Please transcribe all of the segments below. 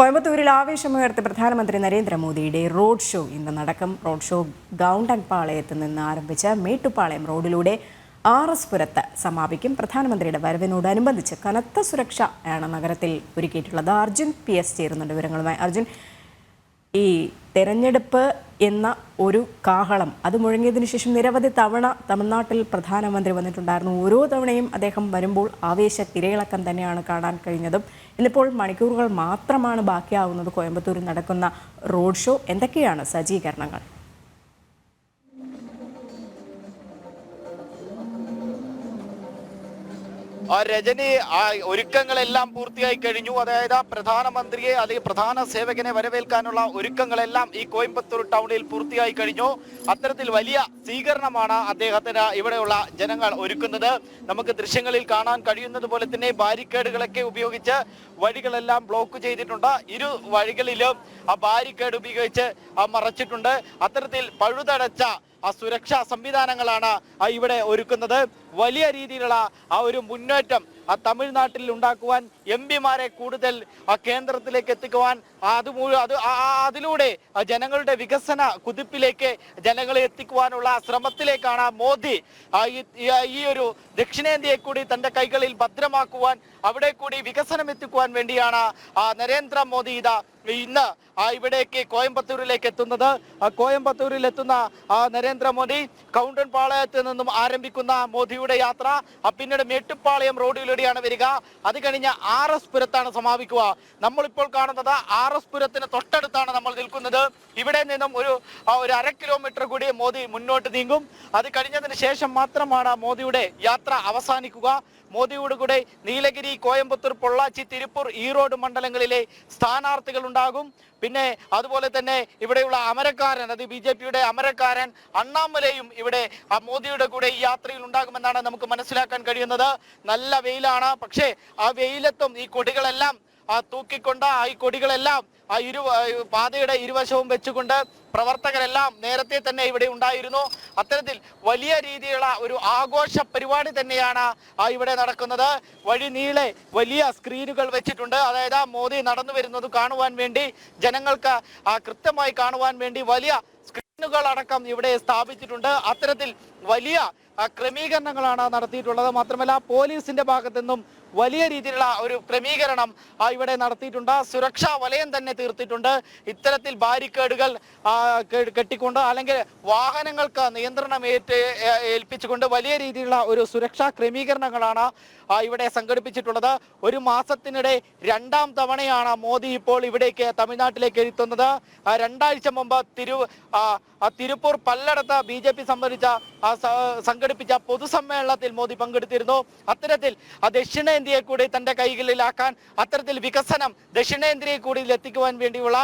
കോയമ്പത്തൂരിൽ ആവേശമുയർത്തി പ്രധാനമന്ത്രി നരേന്ദ്രമോദിയുടെ റോഡ് ഷോ ഇന്ന് നടക്കും. റോഡ് ഷോ ഗൗണ്ടൻ പാളയത്ത് നിന്ന് ആരംഭിച്ച മേട്ടുപാളയം റോഡിലൂടെ ആർ എസ് പുരത്ത് സമാപിക്കും. പ്രധാനമന്ത്രിയുടെ വരവിനോടനുബന്ധിച്ച് കനത്ത സുരക്ഷ ആണ് നഗരത്തിൽ ഒരുക്കിയിട്ടുള്ളത്. അർജുൻ പി എസ് ചേരുന്നുണ്ട് വിവരങ്ങളുമായി. അർജുൻ ഈ തെരഞ്ഞെടുപ്പ് എന്ന ഒരു കാഹളം. അത് മുഴങ്ങിയതിനു ശേഷം നിരവധി തവണ തമിഴ്നാട്ടിൽ പ്രധാനമന്ത്രി വന്നിട്ടുണ്ടായിരുന്നു. ഓരോ തവണയും അദ്ദേഹം വരുമ്പോൾ ആവേശ തിരയിളക്കം തന്നെയാണ് കാണാൻ കഴിഞ്ഞതും. ഇന്നിപ്പോൾ മണിക്കൂറുകൾ മാത്രമാണ് ബാക്കിയാവുന്നത്. കോയമ്പത്തൂരിൽ നടക്കുന്ന റോഡ് ഷോ. എന്തൊക്കെയാണ് സജ്ജീകരണങ്ങൾ? രജനി ഒരുക്കങ്ങളെല്ലാം പൂർത്തിയായി കഴിഞ്ഞു. അതായത് പ്രധാനമന്ത്രിയെ അല്ലെങ്കിൽ പ്രധാന സേവകനെ വരവേൽക്കാനുള്ള ഒരുക്കങ്ങളെല്ലാം ഈ കോയമ്പത്തൂർ ടൗണിൽ പൂർത്തിയായി കഴിഞ്ഞു. അത്തരത്തിൽ വലിയ സ്വീകരണമാണ് അദ്ദേഹത്തിന് ഇവിടെയുള്ള ജനങ്ങൾ ഒരുക്കുന്നത്. നമുക്ക് ദൃശ്യങ്ങളിൽ കാണാൻ കഴിയുന്നത് പോലെ തന്നെ ബാരിക്കേഡുകളൊക്കെ ഉപയോഗിച്ച് വഴികളെല്ലാം ബ്ലോക്ക് ചെയ്തിട്ടുണ്ട്. ഇരു വഴികളിലും ആ ബാരിക്കേഡ് ഉപയോഗിച്ച് മറച്ചിട്ടുണ്ട്. അത്തരത്തിൽ പഴുതടച്ച ആ സുരക്ഷാ സംവിധാനങ്ങളാണ് ഇവിടെ ഒരുക്കുന്നത്. വലിയ രീതിയിലുള്ള ആ ഒരു മുന്നേറ്റം ആ തമിഴ്നാട്ടിൽ ഉണ്ടാക്കുവാൻ എം പിമാരെ കൂടുതൽ ആ കേന്ദ്രത്തിലേക്ക് എത്തിക്കുവാൻ അത് അത് അതിലൂടെ ജനങ്ങളുടെ വികസന കുതിപ്പിലേക്ക് ജനങ്ങളെ എത്തിക്കുവാനുള്ള ശ്രമത്തിലേക്കാണ് മോദി ഈ- ഒരു ദക്ഷിണേന്ത്യയെ കൂടി തന്റെ കൈകളിൽ ഭദ്രമാക്കുവാൻ അവിടെ കൂടി വികസനം എത്തിക്കുവാൻ വേണ്ടിയാണ് നരേന്ദ്രമോദി ഇതാ ഇന്ന് ഇവിടേക്ക് കോയമ്പത്തൂരിലേക്ക് എത്തുന്നത്. കോയമ്പത്തൂരിൽ എത്തുന്ന നരേന്ദ്രമോദി കൗണ്ടൻ പാളയത്തിൽ നിന്നും ആരംഭിക്കുന്ന മോദിയുടെ യാത്ര പിന്നീട് മേട്ടുപ്പാളയം റോഡിലൂടെയാണ് വരിക. അത് കഴിഞ്ഞ് ആർ എസ് പുരത്താണ് സമാപിക്കുക. നമ്മളിപ്പോൾ കാണുന്നത് ആർ എസ് പുരത്തിന് തൊട്ടടുത്താണ് നമ്മൾ നിൽക്കുന്നത്. ഇവിടെ നിന്നും ഒരു ഒരു അര കിലോമീറ്റർ കൂടി മോദി മുന്നോട്ട് നീങ്ങും. അത് കഴിഞ്ഞതിന് ശേഷം മാത്രമാണ് മോദിയുടെ യാത്ര അവസാനിക്കുക. മോദിയോട് കൂടെ നീലഗിരി കോയമ്പത്തൂർ പൊള്ളാച്ചി തിരുപ്പൂർ ഈറോഡ് മണ്ഡലങ്ങളിലെ സ്ഥാനാർത്ഥികൾ ഉണ്ടാകും. പിന്നെ അതുപോലെ തന്നെ ഇവിടെയുള്ള അമരക്കാരൻ അത് ബി ജെ പിയുടെ അമരക്കാരൻ അണ്ണാമലയും ഇവിടെ മോദിയുടെ കൂടെ ഈ യാത്രയിൽ ഉണ്ടാകുമെന്നാണ് നമുക്ക് മനസ്സിലാക്കാൻ കഴിയുന്നത്. നല്ല വെയിലാണ്. പക്ഷേ ആ വെയിലത്തും ഈ കൊടികളെല്ലാം ആ തൂക്കിക്കൊണ്ട് ആ ഈ കൊടികളെല്ലാം ആ ഇരു പാതയുടെ ഇരുവശവും വെച്ചുകൊണ്ട് പ്രവർത്തകരെല്ലാം നേരത്തെ തന്നെ ഇവിടെ ഉണ്ടായിരുന്നു. അത്തരത്തിൽ വലിയ രീതിയിലുള്ള ഒരു ആഘോഷ പരിപാടി തന്നെയാണ് ഇവിടെ നടക്കുന്നത്. വഴി നീളെ വലിയ സ്ക്രീനുകൾ വെച്ചിട്ടുണ്ട്. അതായത് മോദി നടന്നു വരുന്നത് കാണുവാൻ വേണ്ടി ജനങ്ങൾക്ക് കൃത്യമായി കാണുവാൻ വേണ്ടി വലിയ അടക്കം ഇവിടെ സ്ഥാപിച്ചിട്ടുണ്ട്. അത്തരത്തിൽ വലിയ ക്രമീകരണങ്ങളാണ് നടത്തിയിട്ടുള്ളത്. മാത്രമല്ല പോലീസിന്റെ ഭാഗത്തു നിന്നും വലിയ രീതിയിലുള്ള ഒരു ക്രമീകരണം ഇവിടെ നടത്തിയിട്ടുണ്ട്. സുരക്ഷാ വലയം തന്നെ തീർത്തിട്ടുണ്ട്. ഇത്തരത്തിൽ ബാരിക്കേഡുകൾ കെട്ടിക്കൊണ്ട് അല്ലെങ്കിൽ വാഹനങ്ങൾക്ക് നിയന്ത്രണം ഏറ്റ് ഏൽപ്പിച്ചുകൊണ്ട് വലിയ രീതിയിലുള്ള ഒരു സുരക്ഷാ ക്രമീകരണങ്ങളാണ് ഇവിടെ സംഘടിപ്പിച്ചിട്ടുള്ളത്. ഒരു മാസത്തിനിടെ രണ്ടാം തവണയാണ് മോദി ഇപ്പോൾ ഇവിടേക്ക് തമിഴ്നാട്ടിലേക്ക് എത്തുന്നത്. രണ്ടാഴ്ച മുമ്പ് തിരു തിരുപ്പൂർ പല്ലടത്ത് ബി ജെ പി സംബന്ധിച്ച സംഘടിപ്പിച്ച പൊതുസമ്മേളനത്തിൽ മോദി പങ്കെടുത്തിരുന്നു. അത്തരത്തിൽ ആ ദക്ഷിണേന്ത്യയെ കൂടി തന്റെ കൈകളിലാക്കാൻ അത്തരത്തിൽ വികസനം ദക്ഷിണേന്ത്യയെ കൂടി എത്തിക്കുവാൻ വേണ്ടിയുള്ള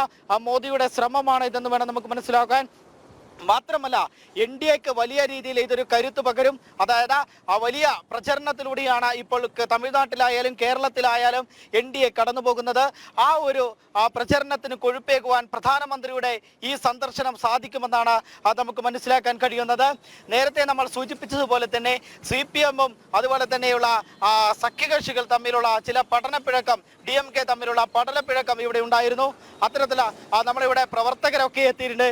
മോദിയുടെ ശ്രമമാണ് ഇതെന്ന് വേണം നമുക്ക് മനസ്സിലാക്കാൻ. മാത്രമല്ല എൻ ഡി എക്ക് വലിയ രീതിയിൽ ഇതൊരു കരുത്ത് പകരും. അതായത് ആ വലിയ പ്രചരണത്തിലൂടെയാണ് ഇപ്പോൾ തമിഴ്നാട്ടിലായാലും കേരളത്തിലായാലും എൻ ഡി എ കടന്നു പോകുന്നത് ആ ഒരു പ്രചരണത്തിന് കൊഴുപ്പേകുവാൻ പ്രധാനമന്ത്രിയുടെ ഈ സന്ദർശനം സാധിക്കുമെന്നാണ് നമുക്ക് മനസ്സിലാക്കാൻ കഴിയുന്നത്. നേരത്തെ നമ്മൾ സൂചിപ്പിച്ചതുപോലെ തന്നെ സി പി എമ്മും അതുപോലെ തന്നെയുള്ള സഖ്യകക്ഷികൾ തമ്മിലുള്ള ചില പഠനപ്പിഴക്കം ഡി എം കെ തമ്മിലുള്ള പഠനപ്പിഴക്കം ഇവിടെ ഉണ്ടായിരുന്നു. അത്തരത്തിൽ നമ്മളിവിടെ പ്രവർത്തകരൊക്കെ എത്തിയിട്ടുണ്ട്.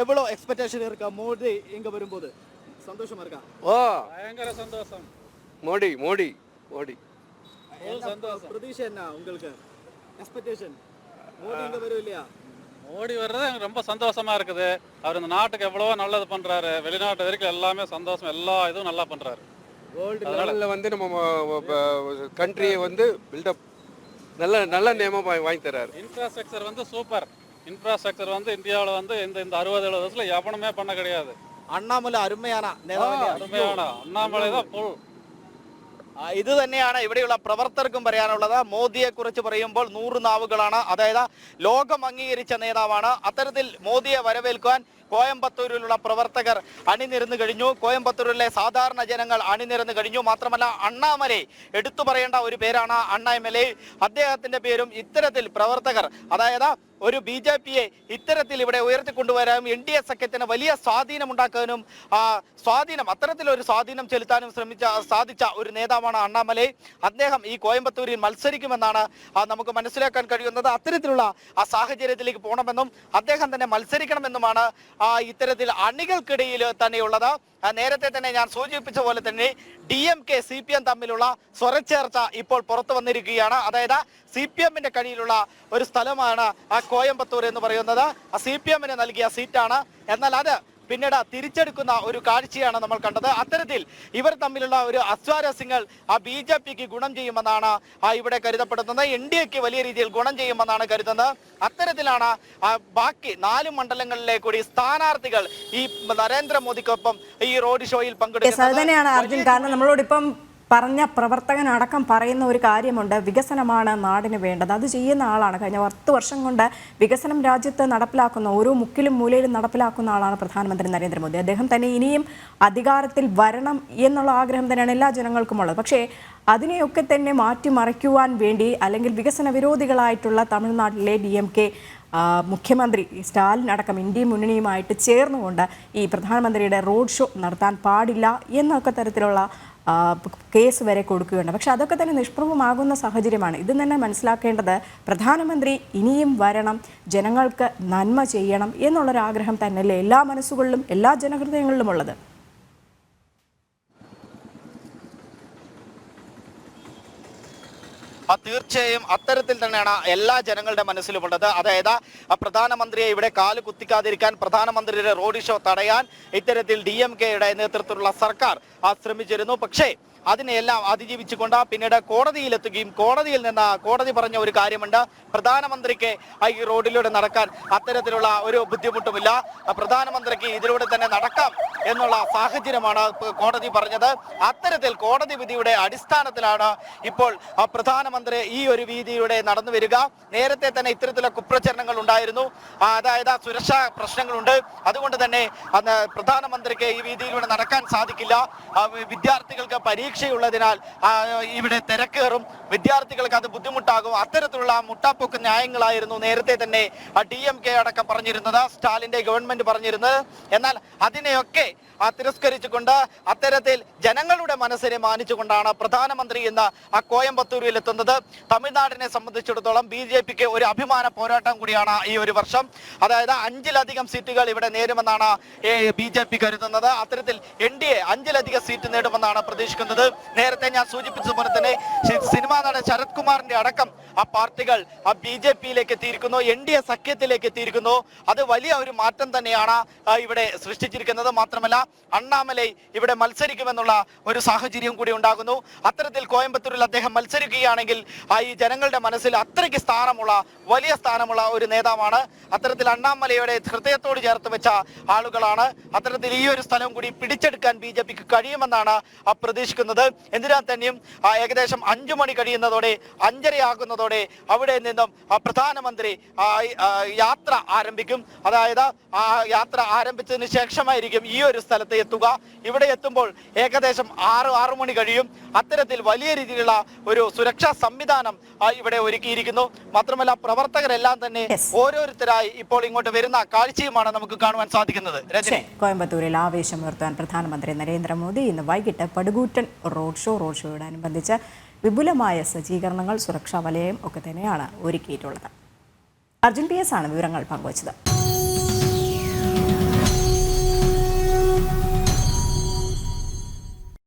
எவ்வளோ எக்ஸ்பெக்டேஷன் இருக்கா மோடி இங்க வரும்போது? சந்தோஷமா இருக்கா? ஓ. பயங்கர சந்தோஷம். மோடி மோடி மோடி. சந்தோஷம். பிரதீஷா என்ன உங்களுக்கு? எக்ஸ்பெக்டேஷன் மோடி இங்க வரும் இல்லையா? மோடி வர்றது எனக்கு ரொம்ப சந்தோஷமா இருக்குது. அவர் இந்த நாட்டுக்கு எவ்வளவோ நல்லது பண்றாரு. வெளிநாட்டு வரைக்கும் எல்லாமே சந்தோஷம் எல்லா இதுவும் நல்லா பண்றாரு. வேர்ல்டு லெவலில் வந்து நம்ம கண்ட்ரியை வந்து பில்டப் நல்ல நல்ல நேமம் வாங்கி தர்றாரு. இன்ஃப்ராஸ்ட்ரக்சர் வந்து சூப்பர் இன்ஃப்ராஸ்ட்ரக்சர் வந்து இந்தியாவில் வந்து இந்த இந்த அறுபது எழுபது வருஷத்துல எவனுமே பண்ண கிடையாது അണ്ണാമല അരുമയാണ് നേതാവല്ലേ? அருமையான அண்ணாமலை தான் புல் ആ, ഇത് തന്നെയാണ് ഇവിടെയുള്ള പ്രവർത്തകർക്കും പറയാനുള്ളത് മോദിയെ കുറിച്ച് പറയുമ്പോൾ നൂറ് നാവുകളാണ് അതായത് ലോകം അംഗീകരിച്ച നേതാവാണ് അത്തരത്തിൽ മോദിയെ വരവേൽക്കുവാൻ കോയമ്പത്തൂരിലുള്ള പ്രവർത്തകർ അണിനിരന്നു കഴിഞ്ഞു. കോയമ്പത്തൂരിലെ സാധാരണ ജനങ്ങൾ അണിനിരന്നു കഴിഞ്ഞു. മാത്രമല്ല അണ്ണാമലെ എടുത്തു പറയേണ്ട ഒരു പേരാണ് അണ്ണ അണ്ണാമലൈ. അദ്ദേഹത്തിന്റെ പേരും ഇത്തരത്തിൽ പ്രവർത്തകർ അതായത് ഒരു ബി ജെ പിയെ ഇത്തരത്തിൽ ഇവിടെ ഉയർത്തിക്കൊണ്ടുവരാനും എൻ ഡി എ സഖ്യത്തിന് വലിയ സ്വാധീനം ഉണ്ടാക്കാനും സ്വാധീനം അത്തരത്തിലൊരു സ്വാധീനം ചെലുത്താനും ശ്രമിച്ച സാധിച്ച ഒരു നേതാവാണ് അണ്ണാമലൈ. അദ്ദേഹം ഈ കോയമ്പത്തൂരിൽ മത്സരിക്കുമെന്നാണ് നമുക്ക് മനസ്സിലാക്കാൻ കഴിയുന്നത്. അത്തരത്തിലുള്ള ആ സാഹചര്യത്തിലേക്ക് പോകണമെന്നും അദ്ദേഹം തന്നെ മത്സരിക്കണമെന്നുമാണ് ഇത്തരത്തിൽ അണികൾക്കിടയിൽ തന്നെയുള്ളത്. നേരത്തെ തന്നെ ഞാൻ സൂചിപ്പിച്ച പോലെ തന്നെ D M K C P M തമ്മിലുള്ള സ്വരച്ചേർച്ച ഇപ്പോൾ പുറത്തു വന്നിരിക്കുകയാണ്. അതായത് സി പി എമ്മിന്റെ കയ്യിലുള്ള ഒരു സ്ഥലമാണ് ആ കോയമ്പത്തൂർ എന്ന് പറയുന്നത്. ആ സി പി എമ്മിന് നൽകിയ സീറ്റാണ്. എന്നാൽ അത് പിന്നീട് തിരിച്ചെടുക്കുന്ന ഒരു കാഴ്ചയാണ് നമ്മൾ കണ്ടത്. അത്തരത്തിൽ ഇവർ തമ്മിലുള്ള ഒരു അസ്വാരസ്യങ്ങൾ ആ ബി ജെ പിക്ക് ഗുണം ചെയ്യുമെന്നാണ് ആ ഇവിടെ കരുതപ്പെടുന്നത്. എൻ ഡി എക്ക് വലിയ രീതിയിൽ ഗുണം ചെയ്യുമെന്നാണ് കരുതുന്നത്. അത്തരത്തിലാണ് ബാക്കി നാല് മണ്ഡലങ്ങളിലെ കൂടി സ്ഥാനാർത്ഥികൾ ഈ നരേന്ദ്രമോദിക്കൊപ്പം ഈ റോഡ് ഷോയിൽ പങ്കെടുക്കുന്നത്. തന്നെയാണ് അർജുൻ. കാരണം നമ്മളോടിപ്പം പറഞ്ഞ പ്രവർത്തകനടക്കം പറയുന്ന ഒരു കാര്യമുണ്ട്. വികസനമാണ് നാടിന് വേണ്ടത്. അത് ചെയ്യുന്ന ആളാണ്. കഴിഞ്ഞ പത്ത് വർഷം കൊണ്ട് വികസനം രാജ്യത്ത് നടപ്പിലാക്കുന്ന ഓരോ മുക്കിലും മൂലയിലും നടപ്പിലാക്കുന്ന ആളാണ് പ്രധാനമന്ത്രി നരേന്ദ്രമോദി. അദ്ദേഹം തന്നെ ഇനിയും അധികാരത്തിൽ വരണം എന്നുള്ള ആഗ്രഹം തന്നെയാണ് എല്ലാ ജനങ്ങൾക്കും ഉള്ളത്. പക്ഷേ അതിനെയൊക്കെ തന്നെ മാറ്റിമറിക്കുവാൻ വേണ്ടി അല്ലെങ്കിൽ വികസന വിരോധികളായിട്ടുള്ള തമിഴ്നാട്ടിലെ ഡി എം കെ മുഖ്യമന്ത്രി സ്റ്റാലിൻ അടക്കം ഇന്ത്യയും മുന്നണിയുമായിട്ട് ചേർന്നുകൊണ്ട് ഈ പ്രധാനമന്ത്രിയുടെ റോഡ് ഷോ നടത്താൻ പാടില്ല എന്നൊക്കെ തരത്തിലുള്ള കേസ് വരെ കൊടുക്കുകയുണ്ട്. പക്ഷെ അതൊക്കെ തന്നെ നിഷ്പ്രഭമാകുന്ന സാഹചര്യമാണ്. ഇത് തന്നെ മനസ്സിലാക്കേണ്ടത് പ്രധാനമന്ത്രി ഇനിയും വരണം ജനങ്ങൾക്ക് നന്മ ചെയ്യണം എന്നുള്ളൊരാഗ്രഹം തന്നെയല്ലേ എല്ലാ മനസ്സുകളിലും എല്ലാ ജനഹൃദയങ്ങളിലും ഉള്ളത്? തീർച്ചയായും അത്തരത്തിൽ തന്നെയാണ് എല്ലാ ജനങ്ങളുടെ മനസ്സിലുമുള്ളത്. അതായത് പ്രധാനമന്ത്രിയെ ഇവിടെ കാൽ കുത്തിക്കാതിരിക്കാൻ പ്രധാനമന്ത്രിയുടെ റോഡ് ഷോ തടയാൻ ഇത്തരത്തിൽ ഡി എം കെയുടെ നേതൃത്വത്തിലുള്ള സർക്കാർ ശ്രമിച്ചിരുന്നു. പക്ഷേ അതിനെല്ലാം അതിജീവിച്ചുകൊണ്ട് പിന്നീട് കോടതിയിലെത്തുകയും കോടതിയിൽ നിന്ന് കോടതി പറഞ്ഞ ഒരു കാര്യമുണ്ട്. പ്രധാനമന്ത്രിക്ക് ഈ റോഡിലൂടെ നടക്കാൻ അത്തരത്തിലുള്ള ഒരു ബുദ്ധിമുട്ടുമില്ല. പ്രധാനമന്ത്രിക്ക് ഇതിലൂടെ തന്നെ നടക്കാം എന്നുള്ള സാഹചര്യമാണ് കോടതി പറഞ്ഞത്. അത്തരത്തിൽ കോടതി വിധിയുടെ അടിസ്ഥാനത്തിലാണ് ഇപ്പോൾ പ്രധാനമന്ത്രി ഈ ഒരു വീതിയിലൂടെ നടന്നു വരിക. നേരത്തെ തന്നെ ഇത്തരത്തിലുള്ള കുപ്രചരണങ്ങൾ ഉണ്ടായിരുന്നു. അതായത് സുരക്ഷാ പ്രശ്നങ്ങളുണ്ട്. അതുകൊണ്ട് തന്നെ പ്രധാനമന്ത്രിക്ക് ഈ വീതിയിലൂടെ നടക്കാൻ സാധിക്കില്ല. വിദ്യാർത്ഥികൾക്ക് വിദ്യാർത്ഥികൾക്ക് പരീക്ഷയുള്ളതിനാൽ ഇവിടെ തിരക്കേറും. വിദ്യാർത്ഥികൾക്ക് അത് ബുദ്ധിമുട്ടാകും. അത്തരത്തിലുള്ള മുട്ടാപ്പൊക്ക് ന്യായങ്ങളായിരുന്നു നേരത്തെ തന്നെ ഡി എം കെ അടക്കം പറഞ്ഞിരുന്നത് സ്റ്റാലിന്റെ ഗവൺമെന്റ് പറഞ്ഞിരുന്നത്. എന്നാൽ അതിനെയൊക്കെ തിരസ്കരിച്ചുകൊണ്ട് അത്തരത്തിൽ ജനങ്ങളുടെ മനസ്സിനെ മാനിച്ചുകൊണ്ടാണ് പ്രധാനമന്ത്രി ഇന്ന് ആ കോയമ്പത്തൂരിൽ എത്തുന്നത് തമിഴ്നാടിനെ സംബന്ധിച്ചിടത്തോളം ബി ജെ പിക്ക് ഒരു അഭിമാന പോരാട്ടം കൂടിയാണ് ഈ ഒരു വർഷം. അതായത് അഞ്ചിലധികം സീറ്റുകൾ ഇവിടെ നേരുമെന്നാണ് ബി ജെ പി കരുതുന്നത്. അത്തരത്തിൽ എൻ ഡി എ അഞ്ചിലധികം സീറ്റ് നേടുമെന്നാണ് പ്രതീക്ഷിക്കുന്നത്. നേരത്തെ ഞാൻ സൂചിപ്പിച്ചതുപോലെ തന്നെ സിനിമാ നടൻ ശരത് കുമാറിന്റെ അടക്കം ആ പാർട്ടികൾ ആ ബി ജെ പിയിലേക്ക് എത്തിയിരിക്കുന്നു എൻ ഡി എ സഖ്യത്തിലേക്ക് എത്തിയിരിക്കുന്നു. അത് വലിയ ഒരു മാറ്റം തന്നെയാണ് ഇവിടെ സൃഷ്ടിച്ചിരിക്കുന്നത്. മാത്രമല്ല അണ്ണാമലൈ ഇവിടെ മത്സരിക്കുമെന്നുള്ള ഒരു സാഹചര്യം കൂടി ഉണ്ടാകുന്നു. അത്തരത്തിൽ കോയമ്പത്തൂരിൽ അദ്ദേഹം മത്സരിക്കുകയാണെങ്കിൽ ഈ ജനങ്ങളുടെ മനസ്സിൽ അത്രയ്ക്ക് സ്ഥാനമുള്ള വലിയ സ്ഥാനമുള്ള ഒരു നേതാവാണ്. അത്തരത്തിൽ അണ്ണാമലയുടെ ഹൃദയത്തോട് ചേർത്ത് വെച്ച ആളുകളാണ്. അത്തരത്തിൽ ഈ ഒരു സ്ഥലം കൂടി പിടിച്ചെടുക്കാൻ ബി ജെ പിക്ക് കഴിയുമെന്നാണ് ആ പ്രതീക്ഷിക്കുന്നത് എന്തിനാൽ തന്നെയും ഏകദേശം അഞ്ചു മണി കഴിയുന്നതോടെ അഞ്ചരയാകുന്നതോടെ അവിടെ നിന്നും പ്രധാനമന്ത്രി യാത്ര ആരംഭിക്കും. അതായത് ആ യാത്ര ആരംഭിച്ചതിന് ശേഷമായിരിക്കും ഈ ഒരു സ്ഥലത്ത് എത്തുക. ഇവിടെ എത്തുമ്പോൾ ഏകദേശം ആറ് ആറു മണി കഴിയും. അത്തരത്തിൽ വലിയ രീതിയിലുള്ള ഒരു സുരക്ഷാ സംവിധാനം ഇവിടെ ഒരുക്കിയിരിക്കുന്നു. മാത്രമല്ല പ്രവർത്തകരെല്ലാം തന്നെ ഓരോരുത്തരായി ഇപ്പോൾ ഇങ്ങോട്ട് വരുന്ന കാഴ്ചയുമാണ് നമുക്ക് കാണുവാൻ സാധിക്കുന്നത്. രജനി. കോയമ്പത്തൂരിൽ ആവേശമുയർത്താൻ പ്രധാനമന്ത്രി നരേന്ദ്രമോദി ഇന്ന് വൈകിട്ട് പടുകൂറ്റൻ റോഡ് ഷോ റോഡ് ഷോയോടനുബന്ധിച്ച് വിപുലമായ സജ്ജീകരണങ്ങൾ സുരക്ഷാ വലയം ഒക്കെ തന്നെയാണ് ഒരുക്കിയിട്ടുള്ളത്. അർജുൻ പി എസ് ആണ് വിവരങ്ങൾ പങ്കുവച്ചത്.